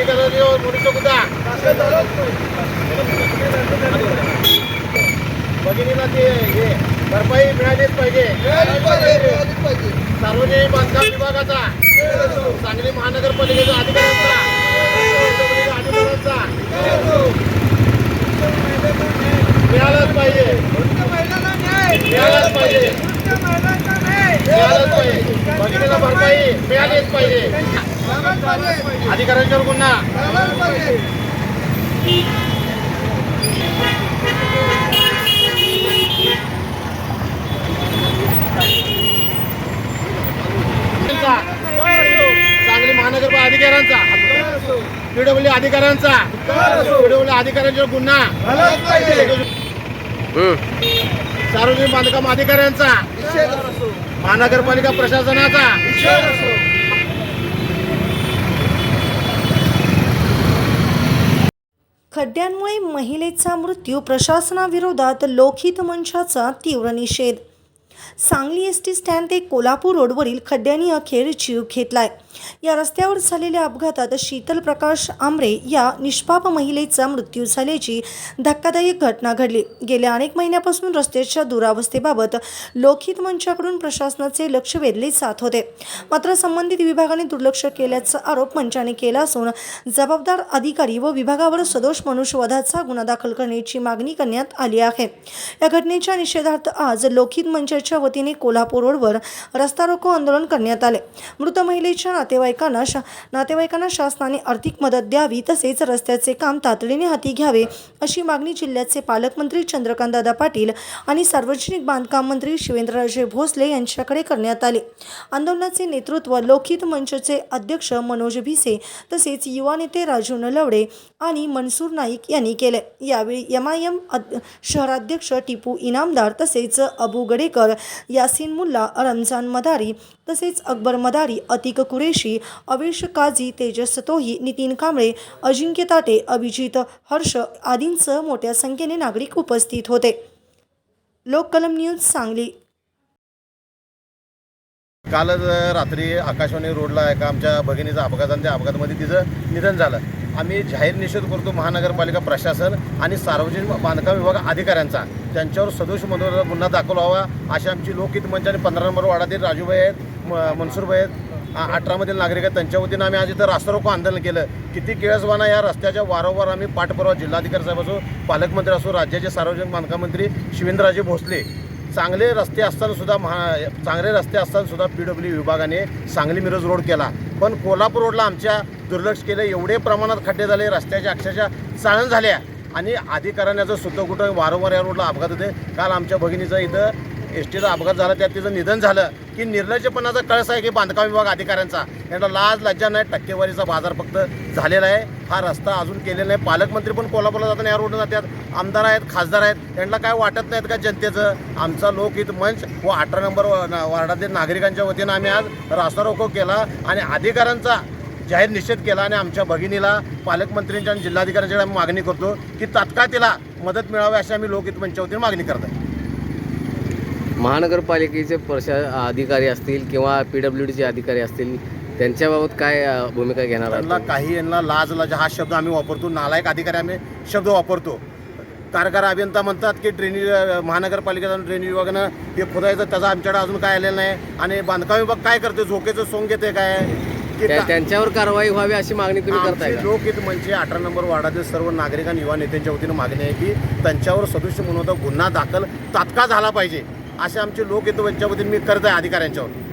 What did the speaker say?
अधिकारी भगिनीला ते हे भरपाई मिळालीच पाहिजे सार्वजनिक बांधकाम विभागाचा सांगली महानगरपालिकेचा अधिकाऱ्यांचा अधिकाऱ्यांचा पाहिजे मिळालंच पाहिजे पाहिजे भगिनीला भरपाई मिळालीच पाहिजे. अधिकाऱ्यांच्यावर गुन्हा सांगली महानगरपालिका अधिकाऱ्यांचा. पीडब्ल्यू अधिकाऱ्यांचा. पीडब्ल्यू अधिकाऱ्यांच्यावर गुन्हा. सार्वजनिक बांधकाम अधिकाऱ्यांचा. महानगरपालिका प्रशासनाचा. खड्ड्यांमुळे महिलेचा मृत्यू प्रशासनाविरोधात लोकहित मंचाचा तीव्र निषेध. सांगली एस टी स्टँड ते कोल्हापूर रोडवरील खड्ड्यांनी अखेर जीव घेतलाय. या रस्त्यावर झालेल्या अपघातात शीतल प्रकाश आमरे या निष्पाप महिलेचा मृत्यू झाल्याची धक्कादायक घटना घडली. गेल्या अनेक महिन्यापासून रस्त्याच्या दुरावस्थेबाबत लोकहित मंचाकडून प्रशासनाचे लक्ष वेधले जात होते. मात्र संबंधित विभागाने दुर्लक्ष केल्याचा आरोप मंचाने केला असून जबाबदार अधिकारी व विभागावर सदोष मनुष्यवधाचा गुन्हा दाखल करण्याची मागणी करण्यात आली आहे. या घटनेच्या निषेधार्थ आज लोकहित मंचाच्या वतीने कोल्हापूर रोडवर रस्ता रोको आंदोलन करण्यात आले. मृत महिलेच्या नातेवाईकांना शा नातेवाईकांना शासनाने आर्थिक मदत द्यावी तसेच रस्त्याचे काम तातडीने हाती घ्यावे अशी मागणी जिल्ह्याचे पालकमंत्री चंद्रकांतदादा पाटील आणि सार्वजनिक बांधकाम मंत्री शिवेंद्रराजे भोसले यांच्याकडे करण्यात आले. आंदोलनाचे नेतृत्व लोकहित मंचचे अध्यक्ष मनोज भिसे तसेच युवा नेते राजू नलवडे आणि मनसूर नाईक यांनी केले. यावेळी एम आय एम शहराध्यक्ष टिपू इनामदार तसेच अबू गडेकर यासिन मुल्ला रमजान मदारी तसेच अकबर मदारी अतिक कुरे कुरेशी अवेश काझी तेजस तोही नितीन कांबळे अजिंक्य ताटे अभिजित हर्ष आदींसह मोठ्या संख्येने नागरिक उपस्थित होते. लोककलम न्यूज सांगली. कालच रात्री आकाशवाणी रोडला एका आमच्या भगिनीचा अपघात आणि त्या अपघातामध्ये तिचं निधन झालं. आम्ही जाहीर निषेध करतो महानगरपालिका प्रशासन आणि सार्वजनिक बांधकाम विभाग अधिकाऱ्यांचा. त्यांच्यावर सदोष मनोर गुन्हा दाखल व्हावा अशी आमची लोकहित मंच आणि पंधरा नंबर वार्डातील राजूभाई आहेत म- मनसूरभाई आहेत अठरामधील नागरिक आहेत त्यांच्या वतीनं आम्ही आज इथं रास्तारोको आंदोलन केलं. किती केळसवाना या रस्त्याच्या वारंवार आम्ही पाठपुरावा जिल्हाधिकारी साहेब असो पालकमंत्री असो राज्याचे सार्वजनिक बांधकाम मंत्री शिवेंद्रराजे भोसले चांगले रस्ते असतानासुद्धा महा चांगले रस्ते असतानासुद्धा पी डब्ल्यू विभागाने सांगली मिरज रोड केला. पण कोल्हापूर रोडला आमच्या दुर्लक्ष केलं एवढे प्रमाणात खड्डे झाले रस्त्याच्या अक्षरशः चाळण झाल्या. आणि अधिकाऱ्यांचं सुद्धा कुठं वारंवार या रोडला अपघात होते. काल आमच्या भगिनीचा इथं एस टीचा अपघात झाला त्यात तिचं निधन झालं. की निर्लज्जपणाचा कळस आहे की बांधकाम विभाग अधिकाऱ्यांचा. यांना लाज लज्जा नाही टक्केवारीचा बाजार फक्त झालेला आहे. हा रस्ता अजून केलेला नाही. पालकमंत्री पण कोल्हापूरला जाताना या रोडनं जातात. आमदार आहेत खासदार आहेत. यांना काय वाटत नाहीत का जनतेचं? आमचा लोकहित मंच व अठरा नंबर वार्डातील नागरिकांच्या वतीनं आम्ही आज रास्ता रोको केला आणि अधिकाऱ्यांचा जाहीर निषेध केला आणि आमच्या भगिनीला पालकमंत्र्यांच्या आणि जिल्हाधिकाऱ्यांच्याकडे आम्ही मागणी करतो की तात्काळ तिला मदत मिळावी अशी आम्ही लोकहित मंचाच्या वतीने मागणी करत आहे. महानगरपालिकेचे प्रशा अधिकारी असतील किंवा पी डब्ल्यू डीचे अधिकारी असतील त्यांच्याबाबत काय भूमिका घेणार त्यांना काही यांना लाज लाज हा शब्द आम्ही वापरतो. नालायक अधिकारी आम्ही शब्द वापरतो. कारगार अभियंता म्हणतात की ड्रेनेज महानगरपालिकेचा ड्रेनेज विभागानं हे खोदायचं त्याचा आमच्याकडे अजून काय आलेलं नाही. आणि बांधकाम विभाग काय करते झोकेचं सोंग घेते काय? की त्या- का- त्यांच्यावर कारवाई व्हावी अशी मागणी तुम्ही करताय आमची का? लोकहित म्हणजे अठरा नंबर वार्डातील सर्व नागरिक आणि युवा नेत्यांच्या वतीनं मागणी आहे की त्यांच्यावर सदस्य म्हणून गुन्हा दाखल तात्काळ झाला पाहिजे. असे आमचे लोक येतो वतीने मी करत आहे अधिकाऱ्यांच्यावर.